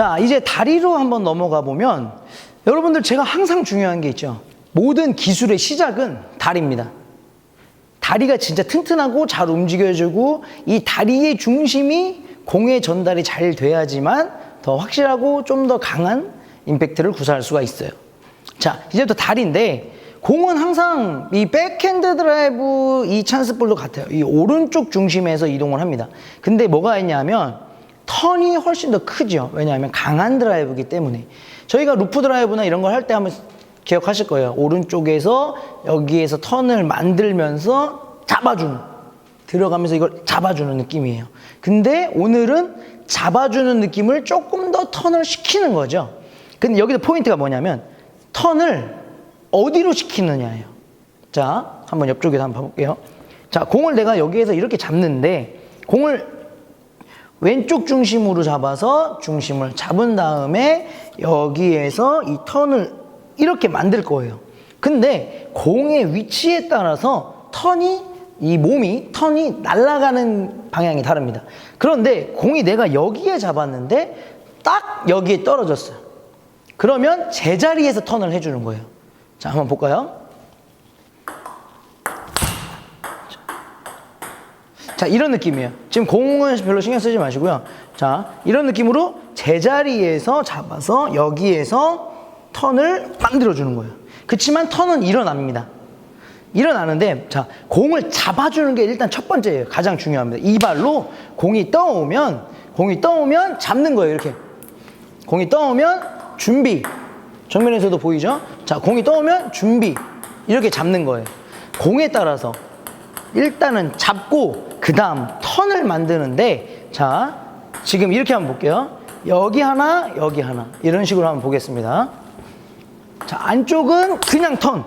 자, 이제 다리로 한번 넘어가 보면 여러분들 제가 항상 중요한 게 있죠. 모든 기술의 시작은 다리입니다. 다리가 진짜 튼튼하고 잘 움직여주고 이 다리의 중심이 공의 전달이 잘 돼야지만 더 확실하고 좀 더 강한 임팩트를 구사할 수가 있어요. 자, 이제부터 다리인데 공은 항상 이 백핸드 드라이브 이 찬스볼도 같아요. 이 오른쪽 중심에서 이동을 합니다. 근데 뭐가 있냐면 턴이 훨씬 더 크죠. 왜냐하면 강한 드라이브이기 때문에. 저희가 루프 드라이브나 이런 걸 할 때 한번 기억하실 거예요. 오른쪽에서 여기에서 턴을 만들면서 잡아주는. 들어가면서 이걸 잡아주는 느낌이에요. 근데 오늘은 잡아주는 느낌을 조금 더 턴을 시키는 거죠. 근데 여기서 포인트가 뭐냐면 턴을 어디로 시키느냐예요. 자, 한번 옆쪽에서 한번 봐볼게요. 자, 공을 내가 여기에서 이렇게 잡는데 공을 왼쪽 중심으로 잡아서 중심을 잡은 다음에 여기에서 이 턴을 이렇게 만들 거예요. 근데 공의 위치에 따라서 턴이 이 몸이 턴이 날아가는 방향이 다릅니다. 그런데 공이 내가 여기에 잡았는데 딱 여기에 떨어졌어요. 그러면 제자리에서 턴을 해주는 거예요. 자, 한번 볼까요? 자, 이런 느낌이에요. 지금 공은 별로 신경 쓰지 마시고요. 자, 이런 느낌으로 제자리에서 잡아서 여기에서 턴을 만들어주는 거예요. 그렇지만 턴은 일어납니다. 일어나는데, 자, 공을 잡아주는 게 일단 첫 번째예요. 가장 중요합니다. 이 발로 공이 떠오면, 공이 떠오면 잡는 거예요. 이렇게. 공이 떠오면 준비. 정면에서도 보이죠? 자, 공이 떠오면 준비. 이렇게 잡는 거예요. 공에 따라서 일단은 잡고 그 다음 턴을 만드는데 자 지금 이렇게 한번 볼게요. 여기 하나 여기 하나. 이런 식으로 한번 보겠습니다. 자 안쪽은 그냥 턴.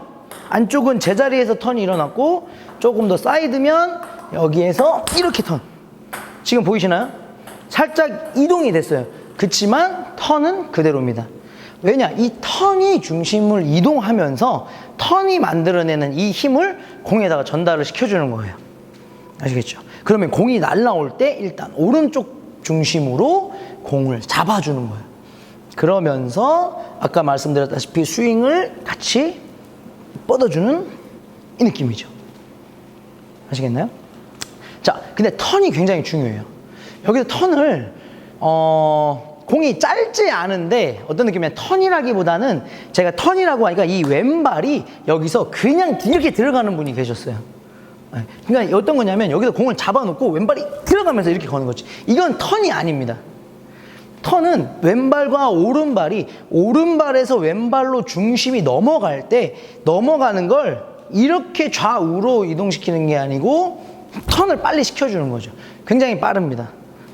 안쪽은 제자리에서 턴이 일어났고 조금 더 사이드면 여기에서 이렇게 턴. 지금 보이시나요? 살짝 이동이 됐어요. 그치만 턴은 그대로입니다. 왜냐 이 턴이 중심을 이동하면서 턴이 만들어내는 이 힘을 공에다가 전달을 시켜주는 거예요 아시겠죠? 그러면 공이 날라올 때 일단 오른쪽 중심으로 공을 잡아주는 거예요. 그러면서 아까 말씀드렸다시피 스윙을 같이 뻗어주는 이 느낌이죠. 아시겠나요? 자, 근데 턴이 굉장히 중요해요. 여기서 턴을 어, 공이 짧지 않은데 어떤 느낌이냐 턴이라기보다는 제가 턴이라고 하니까 이 왼발이 여기서 그냥 이렇게 들어가는 분이 계셨어요. 네. 그러니까 어떤 거냐면 여기서 공을 잡아놓고 왼발이 들어가면서 이렇게 거는 거지. 이건 턴이 아닙니다. 턴은 왼발과 오른발이 오른발에서 왼발로 중심이 넘어갈 때 넘어가는 걸 이렇게 좌우로 이동시키는 게 아니고 턴을 빨리 시켜주는 거죠. 굉장히 빠릅니다.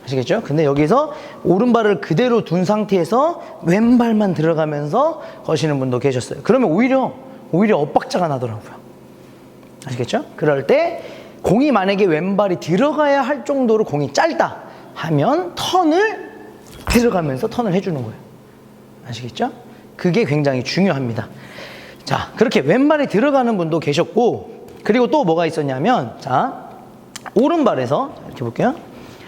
아시겠죠? 근데 여기서 오른발을 그대로 둔 상태에서 왼발만 들어가면서 거시는 분도 계셨어요. 그러면 오히려 오히려 엇박자가 나더라고요. 아시겠죠? 그럴 때 공이 만약에 왼발이 들어가야 할 정도로 공이 짧다 하면 턴을 들어가면서 턴을 해주는 거예요. 아시겠죠? 그게 굉장히 중요합니다. 자, 그렇게 왼발이 들어가는 분도 계셨고, 그리고 또 뭐가 있었냐면, 자, 오른발에서, 이렇게 볼게요.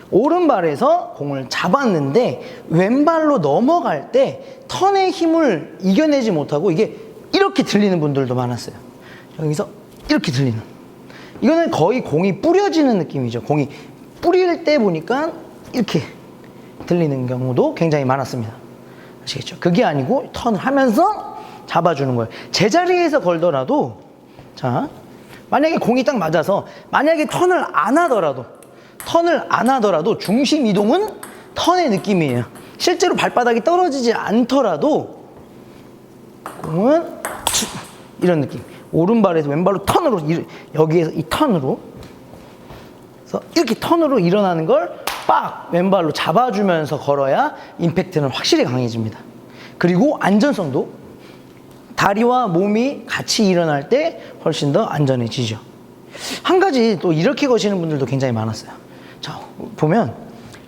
오른발에서 공을 잡았는데, 왼발로 넘어갈 때 턴의 힘을 이겨내지 못하고, 이게 이렇게 들리는 분들도 많았어요. 여기서 이렇게 들리는. 이거는 거의 공이 뿌려지는 느낌이죠. 공이 뿌릴 때 보니까 이렇게 들리는 경우도 굉장히 많았습니다. 아시겠죠? 그게 아니고 턴을 하면서 잡아주는 거예요. 제자리에서 걸더라도 자 만약에 공이 딱 맞아서 만약에 턴을 안 하더라도 턴을 안 하더라도 중심 이동은 턴의 느낌이에요. 실제로 발바닥이 떨어지지 않더라도 공은 이런 느낌. 오른발에서 왼발로 턴으로 이- 여기에서 이 턴으로 그래서 이렇게 턴으로 일어나는 걸 빡 왼발로 잡아주면서 걸어야 임팩트는 확실히 강해집니다. 그리고 안전성도 다리와 몸이 같이 일어날 때 훨씬 더 안전해지죠. 한 가지 또 이렇게 거시는 분들도 굉장히 많았어요. 자, 보면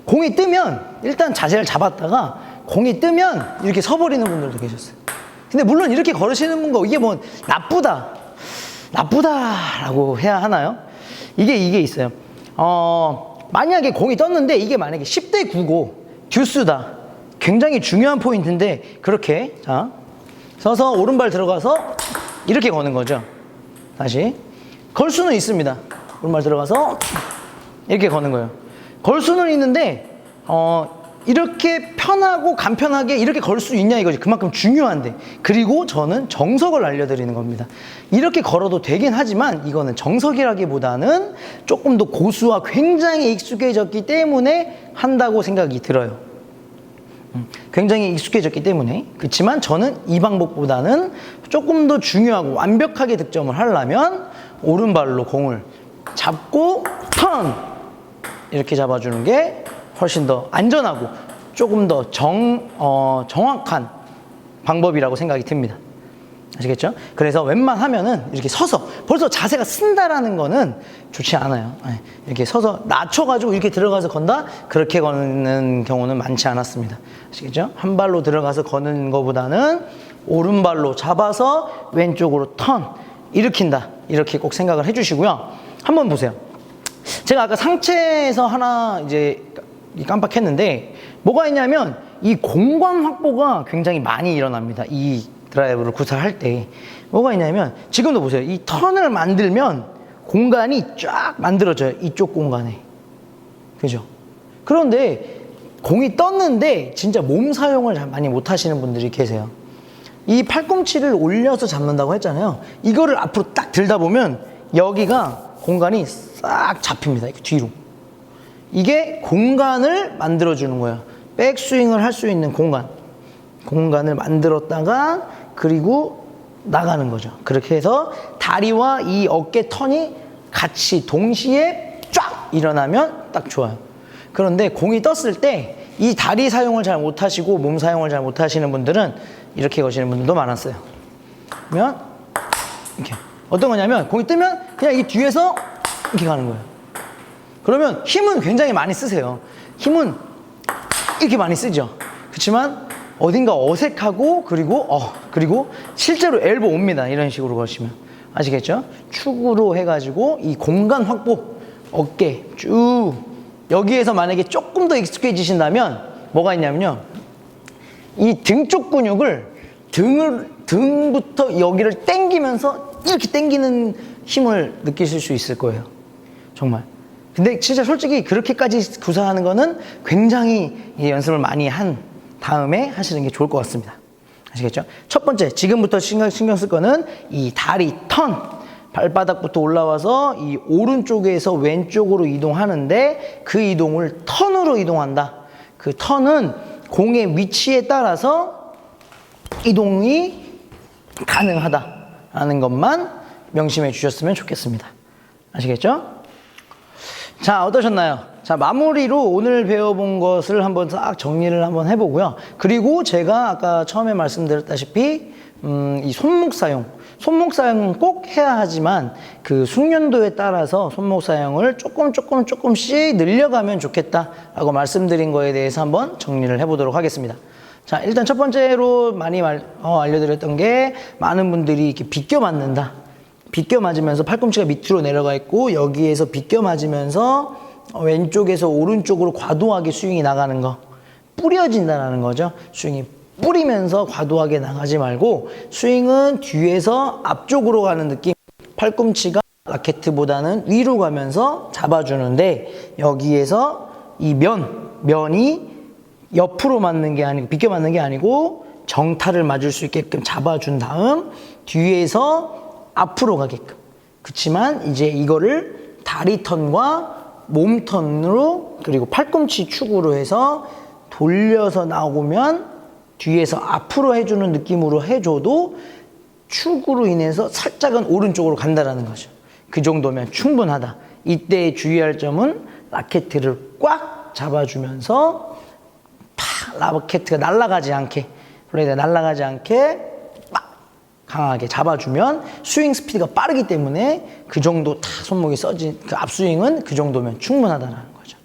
공이 뜨면 일단 자세를 잡았다가 공이 뜨면 이렇게 서버리는 분들도 계셨어요. 근데 물론 이렇게 걸으시는 분과 이게 뭐 나쁘다, 나쁘다라고 해야 하나요? 이게 이게 있어요. 어, 만약에 공이 떴는데 이게 만약에 10대 9고 듀스다. 굉장히 중요한 포인트인데 그렇게 자 서서 오른발 들어가서 이렇게 거는 거죠. 다시 걸 수는 있습니다. 오른발 들어가서 이렇게 거는 거예요. 걸 수는 있는데 어 이렇게 편하고 간편하게 이렇게 걸 수 있냐 이거지. 그만큼 중요한데. 그리고 저는 정석을 알려드리는 겁니다. 이렇게 걸어도 되긴 하지만 이거는 정석이라기보다는 조금 더 고수와 굉장히 익숙해졌기 때문에 한다고 생각이 들어요. 음, 굉장히 익숙해졌기 때문에 그렇지만 저는 이 방법보다는 조금 더 중요하고 완벽하게 득점을 하려면 오른발로 공을 잡고 턴 이렇게 잡아주는 게 훨씬 더 안전하고 조금 더 정, 어, 정확한 방법이라고 생각이 듭니다. 아시겠죠? 그래서 웬만하면은 이렇게 서서 벌써 자세가 쓴다라는 거는 좋지 않아요. 예, 이렇게 서서 낮춰가지고 이렇게 들어가서 건다? 그렇게 거는 경우는 많지 않았습니다. 아시겠죠? 한 발로 들어가서 거는 것보다는 오른발로 잡아서 왼쪽으로 턴, 일으킨다. 이렇게 꼭 생각을 해주시고요. 한번 보세요. 제가 아까 상체에서 하나 이제 깜빡했는데 뭐가 있냐면 이 공간 확보가 굉장히 많이 일어납니다. 이 드라이브를 구사할 때 뭐가 있냐면 지금도 보세요. 이 턴을 만들면 공간이 쫙 만들어져요. 이쪽 공간에. 그죠? 그런데 공이 떴는데 진짜 몸 사용을 잘 많이 못 하시는 분들이 계세요. 이 팔꿈치를 올려서 잡는다고 했잖아요. 이거를 앞으로 딱 들다 보면 여기가 공간이 싹 잡힙니다. 뒤로. 이게 공간을 만들어주는 거예요. 백스윙을 할 수 있는 공간. 공간을 만들었다가 그리고 나가는 거죠. 그렇게 해서 다리와 이 어깨 턴이 같이 동시에 쫙 일어나면 딱 좋아요. 그런데 공이 떴을 때 이 다리 사용을 잘 못하시고 몸 사용을 잘 못하시는 분들은 이렇게 거시는 분들도 많았어요. 그러면 이렇게 어떤 거냐면 공이 뜨면 그냥 이 뒤에서 이렇게 가는 거예요. 그러면 힘은 굉장히 많이 쓰세요. 힘은 이렇게 많이 쓰죠. 그렇지만 어딘가 어색하고 그리고 어 그리고 실제로 엘보 옵니다. 이런 식으로 거시면 아시겠죠? 축으로 해가지고 이 공간 확보 어깨 쭉 여기에서 만약에 조금 더 익숙해지신다면 뭐가 있냐면요. 이 등 쪽 근육을 등을 등부터 여기를 당기면서 이렇게 당기는 힘을 느끼실 수 있을 거예요. 정말. 근데 진짜 솔직히 그렇게까지 구사하는 거는 굉장히 이 연습을 많이 한 다음에 하시는 게 좋을 것 같습니다. 아시겠죠? 첫 번째, 지금부터 신경, 신경 쓸 거는 이 다리 턴. 발바닥부터 올라와서 이 오른쪽에서 왼쪽으로 이동하는데 그 이동을 턴으로 이동한다. 그 턴은 공의 위치에 따라서 이동이 가능하다라는 것만 명심해 주셨으면 좋겠습니다. 아시겠죠? 자, 어떠셨나요? 자, 마무리로 오늘 배워본 것을 한번 싹 정리를 한번 해보고요. 그리고 제가 아까 처음에 말씀드렸다시피, 음, 이 손목 사용. 손목 사용은 꼭 해야 하지만 그 숙련도에 따라서 손목 사용을 조금 조금 조금씩 늘려가면 좋겠다라고 말씀드린 거에 대해서 한번 정리를 해보도록 하겠습니다. 자, 일단 첫 번째로 많이 말, 어, 알려드렸던 게 많은 분들이 이렇게 비껴 맞는다. 비껴 맞으면서 팔꿈치가 밑으로 내려가 있고 여기에서 비껴 맞으면서 왼쪽에서 오른쪽으로 과도하게 스윙이 나가는 거 뿌려진다는 거죠. 스윙이 뿌리면서 과도하게 나가지 말고 스윙은 뒤에서 앞쪽으로 가는 느낌 팔꿈치가 라켓보다는 위로 가면서 잡아주는데 여기에서 이 면, 면이 옆으로 맞는 게 아니고 비껴 맞는 게 아니고 정타를 맞을 수 있게끔 잡아준 다음 뒤에서 앞으로 가게끔. 그렇지만 이제 이거를 다리 턴과 몸 턴으로 그리고 팔꿈치 축으로 해서 돌려서 나오면 뒤에서 앞으로 해주는 느낌으로 해줘도 축으로 인해서 살짝은 오른쪽으로 간다라는 거죠. 그 정도면 충분하다. 이때 주의할 점은 라켓을 꽉 잡아주면서 팍 라켓가 날아가지 않게 블레이드가 날아가지 않게 막 강하게 잡아주면 스윙 스피드가 빠르기 때문에 그 정도 다 손목이 써진 그 앞스윙은 그 정도면 충분하다는 거죠.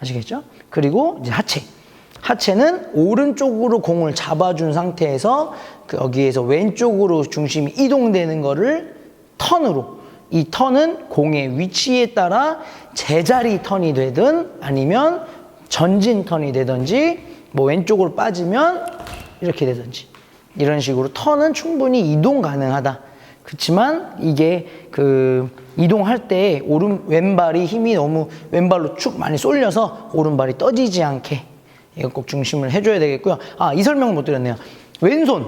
아시겠죠? 그리고 이제 하체. 하체는 오른쪽으로 공을 잡아준 상태에서 그 여기에서 왼쪽으로 중심이 이동되는 거를 턴으로 이 턴은 공의 위치에 따라 제자리 턴이 되든 아니면 전진 턴이 되든지 뭐 왼쪽으로 빠지면 이렇게 되든지 이런 식으로 턴은 충분히 이동 가능하다. 그렇지만 이게 그 이동할 때 오른 왼발이 힘이 너무 왼발로 축 많이 쏠려서 오른발이 떠지지 않게 이거 꼭 중심을 해줘야 되겠고요. 아 이 설명을 못 드렸네요. 왼손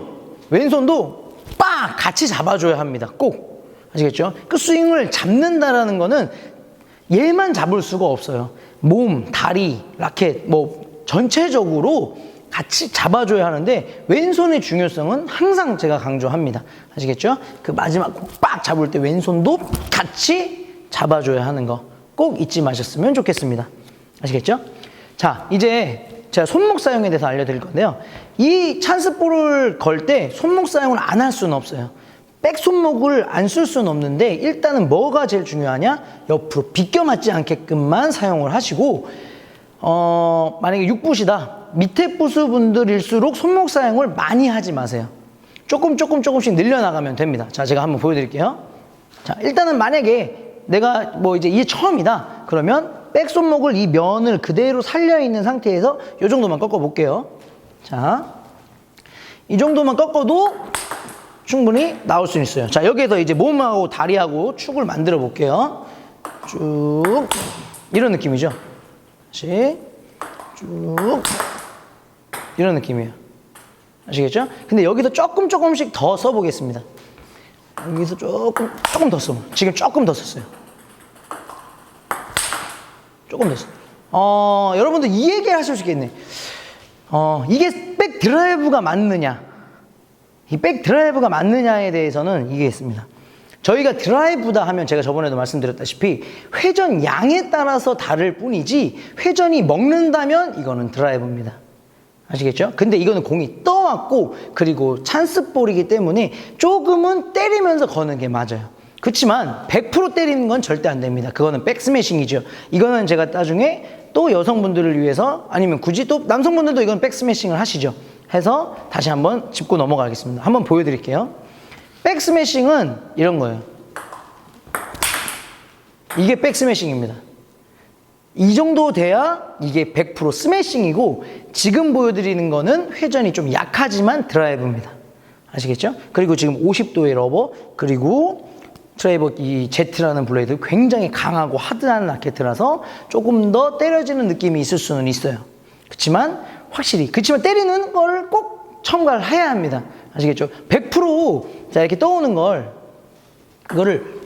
왼손도 빡 같이 잡아줘야 합니다. 꼭 아시겠죠? 그 스윙을 잡는다라는 거는 얘만 잡을 수가 없어요. 몸, 다리, 라켓 뭐 전체적으로 같이 잡아줘야 하는데 왼손의 중요성은 항상 제가 강조합니다. 아시겠죠? 그 마지막 빡 잡을 때 왼손도 같이 잡아줘야 하는 거 꼭 잊지 마셨으면 좋겠습니다. 아시겠죠? 자, 이제 제가 손목 사용에 대해서 알려드릴 건데요. 이 찬스볼을 걸 때 손목 사용을 안 할 수는 없어요. 백 손목을 안 쓸 수는 없는데 일단은 뭐가 제일 중요하냐? 옆으로 비껴 맞지 않게끔만 사용을 하시고 어, 만약에 6붓이다. 밑에 부수 분들일수록 손목 사용을 많이 하지 마세요. 조금 조금 조금씩 늘려나가면 됩니다. 자, 제가 한번 보여드릴게요. 자, 일단은 만약에 내가 뭐 이제 이게 처음이다. 그러면 백 손목을 이 면을 그대로 살려 있는 상태에서 이 정도만 꺾어 볼게요. 자, 이 정도만 꺾어도 충분히 나올 수 있어요. 자, 여기에서 이제 몸하고 다리하고 축을 만들어 볼게요. 쭉 이런 느낌이죠. 다시 쭉 이런 느낌이에요. 아시겠죠? 근데 여기서 조금 조금씩 더 써보겠습니다. 여기서 조금 조금 더 써. 지금 조금 더 썼어요. 조금 더 써. 어, 여러분들 이 얘기를 하실 수 있겠네. 어, 이게 백 드라이브가 맞느냐? 이 백 드라이브가 맞느냐에 대해서는 이게 있습니다. 저희가 드라이브다 하면 제가 저번에도 말씀드렸다시피 회전 양에 따라서 다를 뿐이지 회전이 먹는다면 이거는 드라이브입니다. 아시겠죠? 근데 이거는 공이 떠왔고 그리고 찬스볼이기 때문에 조금은 때리면서 거는 게 맞아요. 그렇지만 100% 때리는 건 절대 안 됩니다. 그거는 백스매싱이죠. 이거는 제가 나중에 또 여성분들을 위해서 아니면 굳이 또 남성분들도 이건 백스매싱을 하시죠. 해서 다시 한번 짚고 넘어가겠습니다. 한번 보여드릴게요. 백스매싱은 이런 거예요. 이게 백스매싱입니다. 이 정도 돼야 이게 100% 스매싱이고 지금 보여드리는 거는 회전이 좀 약하지만 드라이브입니다. 아시겠죠? 그리고 지금 50도의 러버 그리고 트레이버 이 Z라는 블레이드 굉장히 강하고 하드한 라켓이라서 조금 더 때려지는 느낌이 있을 수는 있어요. 그렇지만 확실히 그렇지만 때리는 걸 꼭 첨가를 해야 합니다. 아시겠죠? 100%자 이렇게 떠오는 걸 그거를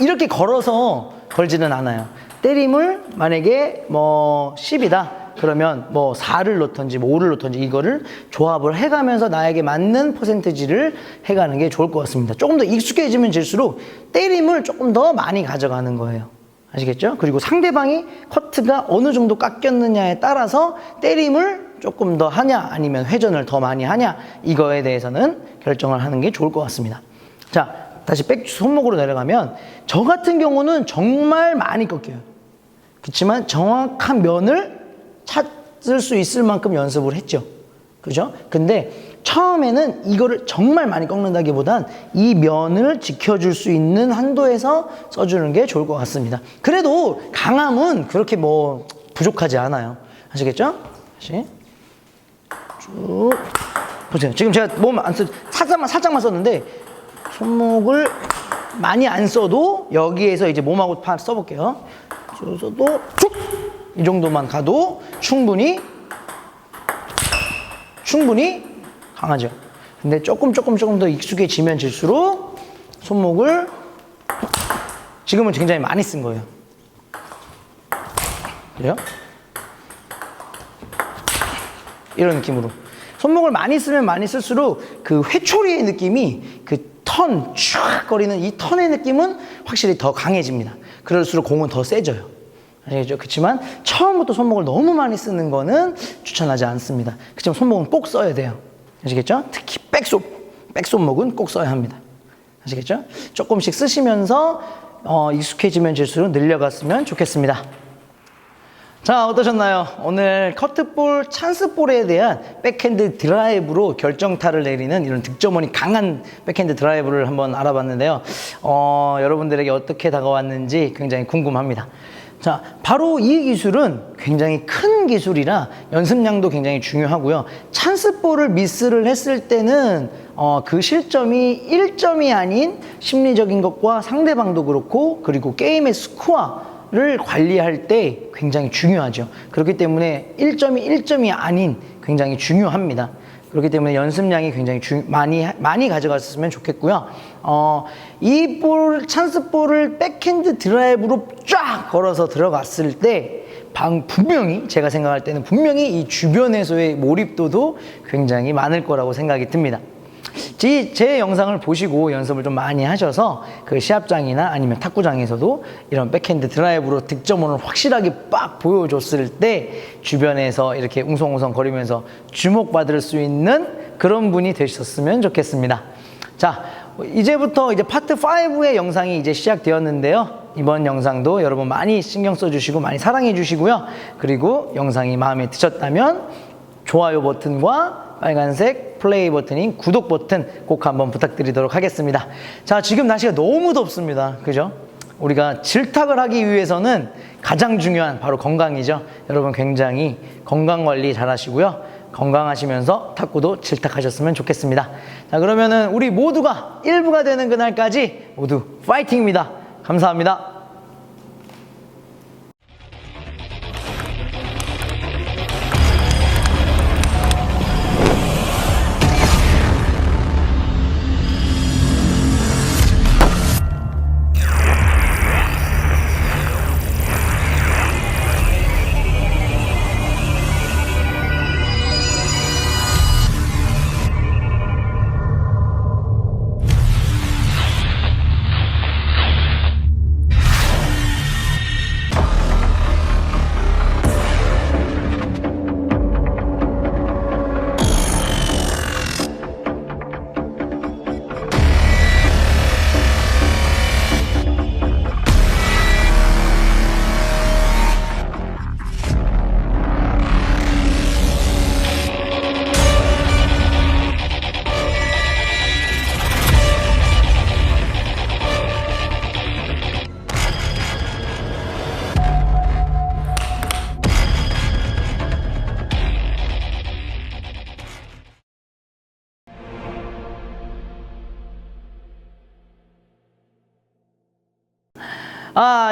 이렇게 걸어서 걸지는 않아요. 때림을 만약에 뭐 10이다. 그러면 뭐 4를 넣던지 뭐 5를 넣던지 이거를 조합을 해가면서 나에게 맞는 퍼센트지를 해가는 게 좋을 것 같습니다. 조금 더 익숙해지면 질수록 때림을 조금 더 많이 가져가는 거예요. 아시겠죠? 그리고 상대방이 커트가 어느 정도 깎였느냐에 따라서 때림을 조금 더 하냐 아니면 회전을 더 많이 하냐 이거에 대해서는 결정을 하는 게 좋을 것 같습니다. 자, 다시 백 손목으로 내려가면 저 같은 경우는 정말 많이 꺾여요. 그렇지만 정확한 면을 찾을 수 있을 만큼 연습을 했죠. 그죠? 근데 처음에는 이거를 정말 많이 꺾는다기보단 이 면을 지켜줄 수 있는 한도에서 써주는 게 좋을 것 같습니다. 그래도 강함은 그렇게 뭐 부족하지 않아요. 아시겠죠? 다시 쭉 보세요. 지금 제가 몸 안 써, 살짝만 살짝만 썼는데 손목을 많이 안 써도 여기에서 이제 몸하고 파 써볼게요. 써도 쭉 이 정도만 가도 충분히 충분히 강하죠. 근데 조금 조금 조금 더 익숙해지면 질수록 손목을 지금은 굉장히 많이 쓴 거예요. 그래요? 이런 느낌으로. 손목을 많이 쓰면 많이 쓸수록 그 회초리의 느낌이 그 턴, 쫙 거리는 이 턴의 느낌은 확실히 더 강해집니다. 그럴수록 공은 더 세져요. 아시겠죠? 그렇지만 처음부터 손목을 너무 많이 쓰는 거는 추천하지 않습니다. 그렇지만 손목은 꼭 써야 돼요. 아시겠죠? 특히 백손, 백손목은 꼭 써야 합니다. 아시겠죠? 조금씩 쓰시면서 어, 익숙해지면 질수록 늘려갔으면 좋겠습니다. 자, 어떠셨나요? 오늘 커트볼, 찬스볼에 대한 백핸드 드라이브로 결정타를 내리는 이런 득점원이 강한 백핸드 드라이브를 한번 알아봤는데요. 어, 여러분들에게 어떻게 다가왔는지 굉장히 궁금합니다. 자, 바로 이 기술은 굉장히 큰 기술이라 연습량도 굉장히 중요하고요. 찬스볼을 미스를 했을 때는 어, 그 실점이 1점이 아닌 심리적인 것과 상대방도 그렇고 그리고 게임의 스코어 를 관리할 때 굉장히 중요하죠. 그렇기 때문에 1점이 1점이 아닌 굉장히 중요합니다. 그렇기 때문에 연습량이 굉장히 주, 많이 많이 가져갔으면 좋겠고요. 어, 이 볼, 찬스 볼을 백핸드 드라이브로 쫙 걸어서 들어갔을 때 방, 분명히 제가 생각할 때는 분명히 이 주변에서의 몰입도도 굉장히 많을 거라고 생각이 듭니다. 제, 제 영상을 보시고 연습을 좀 많이 하셔서 그 시합장이나 아니면 탁구장에서도 이런 백핸드 드라이브로 득점원을 확실하게 빡 보여줬을 때 주변에서 이렇게 웅성웅성 거리면서 주목받을 수 있는 그런 분이 되셨으면 좋겠습니다. 자, 이제부터 이제 파트 5의 영상이 이제 시작되었는데요. 이번 영상도 여러분 많이 신경 써주시고 많이 사랑해 주시고요. 그리고 영상이 마음에 드셨다면 좋아요 버튼과 빨간색 플레이 버튼인 구독 버튼 꼭 한번 부탁드리도록 하겠습니다. 자, 지금 날씨가 너무 덥습니다. 그죠? 우리가 질탁을 하기 위해서는 가장 중요한 바로 건강이죠. 여러분 굉장히 건강 관리 잘 하시고요. 건강하시면서 탁구도 질탁하셨으면 좋겠습니다. 자, 그러면은 우리 모두가 일부가 되는 그날까지 모두 파이팅입니다. 감사합니다.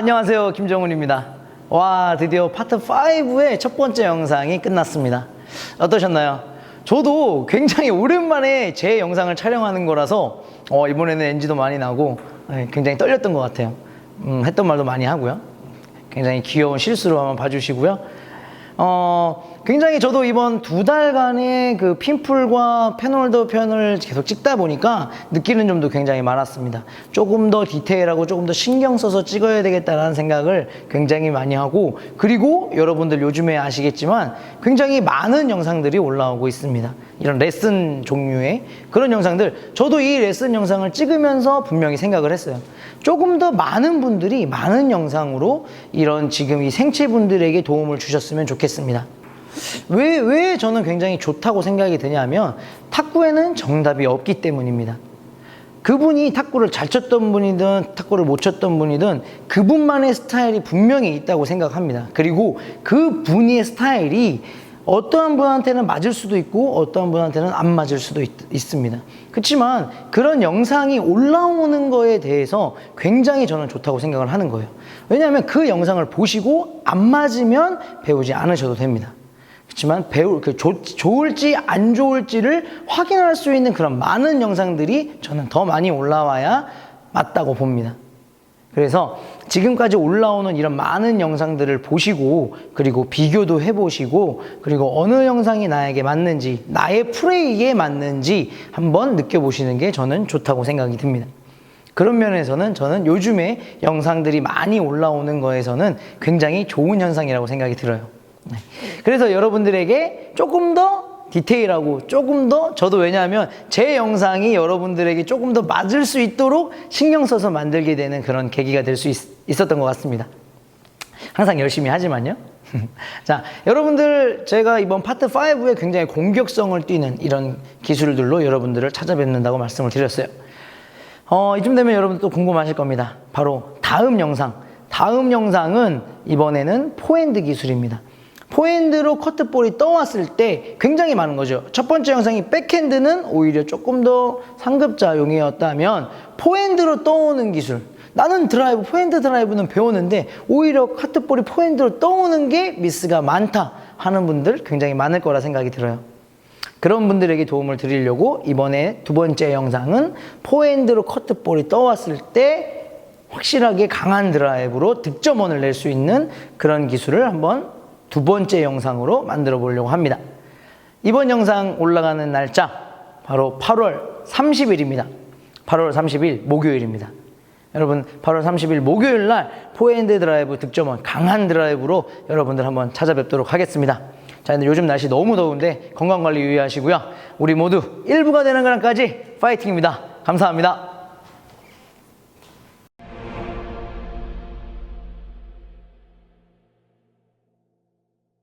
안녕하세요. 김정훈입니다. 와, 드디어 파트 5의 첫 번째 영상이 끝났습니다. 어떠셨나요? 저도 굉장히 오랜만에 제 영상을 촬영하는 거라서 어, 이번에는 NG도 많이 나고 네, 굉장히 떨렸던 것 같아요. 음, 했던 말도 많이 하고요. 굉장히 귀여운 실수로 한번 봐주시고요. 어, 굉장히 저도 이번 두 달간의 그 핀풀과 펜홀더 편을 계속 찍다 보니까 느끼는 점도 굉장히 많았습니다. 조금 더 디테일하고 조금 더 신경 써서 찍어야 되겠다라는 생각을 굉장히 많이 하고 그리고 여러분들 요즘에 아시겠지만 굉장히 많은 영상들이 올라오고 있습니다. 이런 레슨 종류의 그런 영상들 저도 이 레슨 영상을 찍으면서 분명히 생각을 했어요. 조금 더 많은 분들이 많은 영상으로 이런 지금 이 생체분들에게 도움을 주셨으면 좋겠습니다. 왜, 왜 저는 굉장히 좋다고 생각이 드냐면 탁구에는 정답이 없기 때문입니다. 그분이 탁구를 잘 쳤던 분이든 탁구를 못 쳤던 분이든 그분만의 스타일이 분명히 있다고 생각합니다. 그리고 그 분의 스타일이 어떠한 분한테는 맞을 수도 있고 어떠한 분한테는 안 맞을 수도 있, 습니다 그렇지만 그런 영상이 올라오는 거에 대해서 굉장히 저는 좋다고 생각을 하는 거예요. 왜냐하면 그 영상을 보시고 안 맞으면 배우지 않으셔도 됩니다. 그렇지만 배울 그 좋, 좋을지 안 좋을지를 확인할 수 있는 그런 많은 영상들이 저는 더 많이 올라와야 맞다고 봅니다. 그래서 지금까지 올라오는 이런 많은 영상들을 보시고 그리고 비교도 해보시고 그리고 어느 영상이 나에게 맞는지 나의 플레이에 맞는지 한번 느껴보시는 게 저는 좋다고 생각이 듭니다. 그런 면에서는 저는 요즘에 영상들이 많이 올라오는 거에서는 굉장히 좋은 현상이라고 생각이 들어요. 네. 그래서 여러분들에게 조금 더 디테일하고 조금 더 저도 왜냐하면 제 영상이 여러분들에게 조금 더 맞을 수 있도록 신경 써서 만들게 되는 그런 계기가 될 수 있었던 것 같습니다. 항상 열심히 하지만요. 자, 여러분들 제가 이번 파트 5에 굉장히 공격성을 띠는 이런 기술들로 여러분들을 찾아뵙는다고 말씀을 드렸어요. 어, 이쯤 되면 여러분 또 궁금하실 겁니다. 바로 다음 영상, 다음 영상은 이번에는 포핸드 기술입니다. 포핸드로 커트볼이 떠왔을 때 굉장히 많은 거죠. 첫 번째 영상이 백핸드는 오히려 조금 더 상급자용이었다면 포핸드로 떠오는 기술. 나는 드라이브, 포핸드 드라이브는 배웠는데 오히려 커트볼이 포핸드로 떠오는 게 미스가 많다 하는 분들 굉장히 많을 거라 생각이 들어요. 그런 분들에게 도움을 드리려고 이번에 두 번째 영상은 포핸드로 커트볼이 떠왔을 때 확실하게 강한 드라이브로 득점원을 낼 수 있는 그런 기술을 한번 두 번째 영상으로 만들어 보려고 합니다. 이번 영상 올라가는 날짜 바로 8월 30일입니다. 8월 30일 목요일입니다. 여러분 8월 30일 목요일 날 포핸드 드라이브 득점원 강한 드라이브로 여러분들 한번 찾아뵙도록 하겠습니다. 자, 근데 요즘 날씨 너무 더운데 건강 관리 유의하시고요. 우리 모두 일부가 되는 그날까지 파이팅입니다. 감사합니다.